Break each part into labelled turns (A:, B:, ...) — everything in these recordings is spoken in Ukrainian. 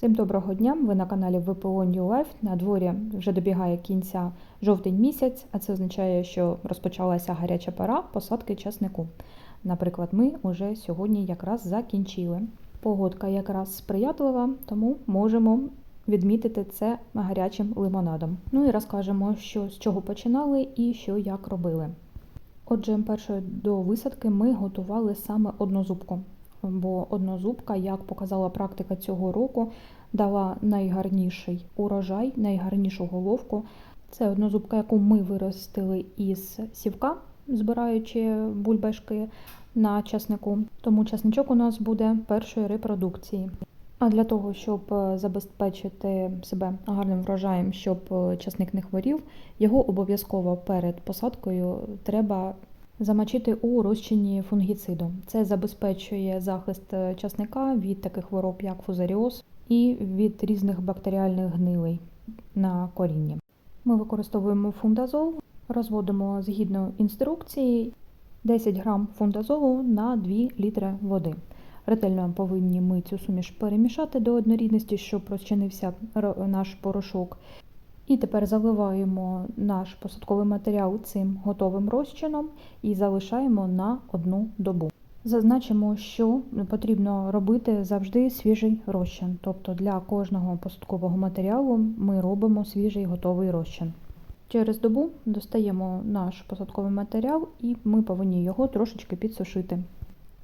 A: Всім доброго дня! Ви на каналі ВПО New Life. На дворі вже добігає кінця жовтень місяць, а це означає, що розпочалася гаряча пора посадки часнику. Наприклад, ми вже сьогодні якраз закінчили. Погодка якраз сприятлива, тому можемо відмітити це гарячим лимонадом. Ну і розкажемо, що з чого починали і що як робили. Отже, першою до висадки ми готували саме однозубку. Бо однозубка, як показала практика цього року, дала найгарніший урожай, найгарнішу головку. Це однозубка, яку ми виростили із сівка, збираючи бульбашки на часнику. Тому часничок у нас буде першої репродукції. А для того, щоб забезпечити себе гарним врожаєм, щоб часник не хворів, його обов'язково перед посадкою треба замочити у розчині фунгіциду. Це забезпечує захист часника від таких хвороб, як фузаріоз, і від різних бактеріальних гнилей на корінні. Ми використовуємо фундазол, розводимо згідно інструкції 10 грам фундазолу на 2 літри води. Ретельно повинні ми цю суміш перемішати до однорідності, щоб розчинився наш порошок. І тепер заливаємо наш посадковий матеріал цим готовим розчином і залишаємо на одну добу. Зазначимо, що потрібно робити завжди свіжий розчин. Тобто для кожного посадкового матеріалу ми робимо свіжий готовий розчин. Через добу достаємо наш посадковий матеріал і ми повинні його трошечки підсушити.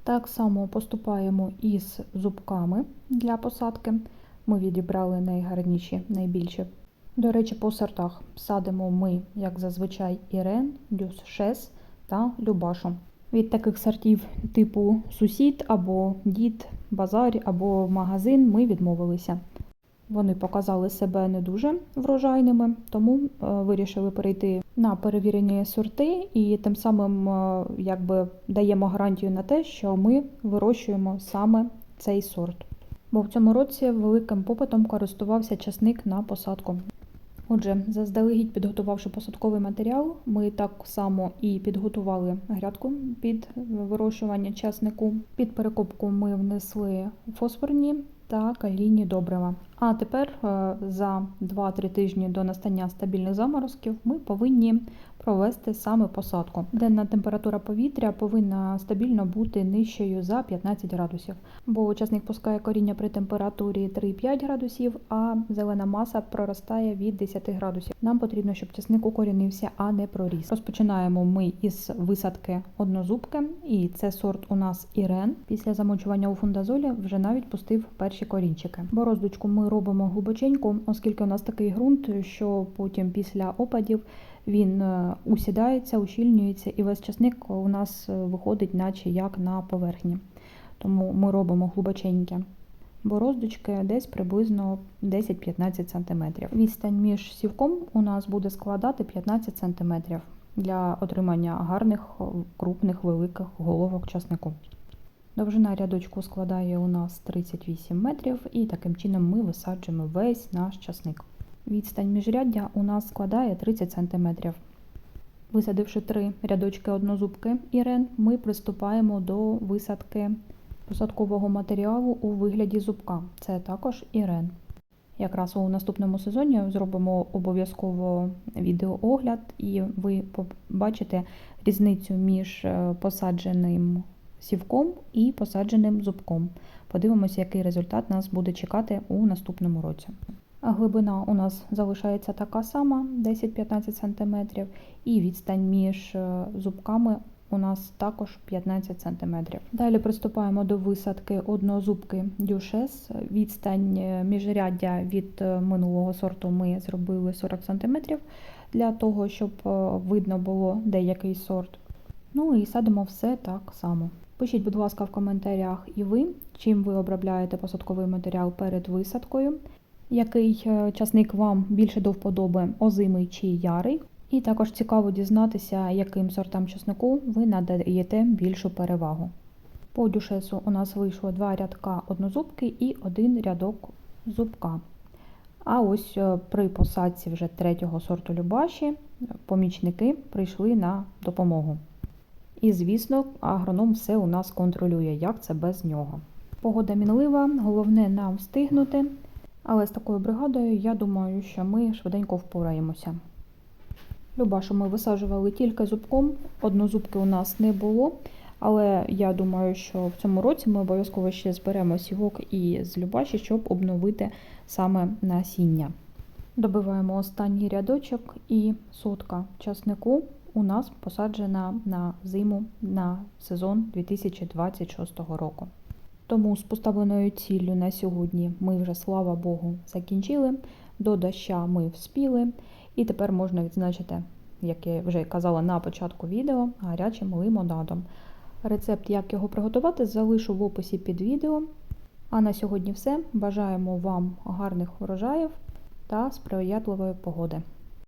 A: Так само поступаємо із зубками для посадки. Ми відібрали найгарніші, найбільші до речі, по сортах садимо ми, як зазвичай, Ірен, Дюсшес та Любашу. Від таких сортів типу сусід або дід, базар або магазин ми відмовилися. Вони показали себе не дуже врожайними, тому е, вирішили перейти на перевірені сорти і тим самим е, якби даємо гарантію на те, що ми вирощуємо саме цей сорт. Бо в цьому році великим попитом користувався часник на посадку. Отже, заздалегідь підготувавши посадковий матеріал, ми так само і підготували грядку під вирощування часнику. Під перекопку ми внесли фосфорні та калійні добрива. А тепер е, за 2-3 тижні до настання стабільних заморозків ми повинні провести саме посадку. Денна температура повітря повинна стабільно бути нижчою за 15 градусів, бо учасник пускає коріння при температурі 3-5 градусів, а зелена маса проростає від 10 градусів. Нам потрібно, щоб часник укорінився, а не проріс. Розпочинаємо ми із висадки однозубки, і це сорт у нас Ірен. Після замочування у фундазолі вже навіть пустив перші корінчики. Бороздочку ми робимо глибоченьку, оскільки у нас такий ґрунт, що потім після опадів він е, усідається, ущільнюється, і весь часник у нас е, виходить, наче як на поверхні. Тому ми робимо глибоченькі бороздочки десь приблизно 10-15 см. Відстань між сівком у нас буде складати 15 см для отримання гарних, крупних, великих головок часнику. Довжина рядочку складає у нас 38 метрів, і таким чином ми висаджуємо весь наш часник. Відстань міжряддя у нас складає 30 см. Висадивши три рядочки однозубки ірен, ми приступаємо до висадки посадкового матеріалу у вигляді зубка. Це також ірен. Якраз у наступному сезоні зробимо обов'язково відеоогляд, і ви побачите різницю між е, посадженим сівком і посадженим зубком. Подивимося, який результат нас буде чекати у наступному році. Глибина у нас залишається така сама 10-15 см, і відстань між е, зубками у нас також 15 см. Далі приступаємо до висадки однозубки дюшес. Відстань е, міжряддя від е, минулого сорту ми зробили 40 см для того, щоб видно було деякий сорт. Ну і садимо все так само. Пишіть, будь ласка, в коментарях і ви, чим ви обробляєте посадковий матеріал перед висадкою який е, часник вам більше до вподоби озимий чи ярий. І також цікаво дізнатися, яким сортам часнику ви надаєте більшу перевагу. По дюшесу у нас вийшло два рядка однозубки і один рядок зубка. А ось е, при посадці вже третього сорту Любаші помічники прийшли на допомогу. І, звісно, агроном все у нас контролює, як це без нього. Погода мінлива, головне нам встигнути Але з такою бригадою, я думаю, що ми швиденько впораємося. Любашу ми висаджували тільки зубком, однозубки у нас не було. Але я думаю, що в цьому році ми обов'язково ще зберемо сівок і з Любаші, щоб обновити саме насіння. Добиваємо останній рядочок і сотка часнику у нас посаджена на зиму на сезон 2026 року. Тому з поставленою ціллю на сьогодні ми вже, слава Богу, закінчили. До доща ми вспіли, і тепер можна відзначити, як я вже казала на початку відео, гарячим лимонадом. Рецепт, як його приготувати, залишу в описі під відео. А на сьогодні все. Бажаємо вам гарних врожаїв та сприятливої погоди.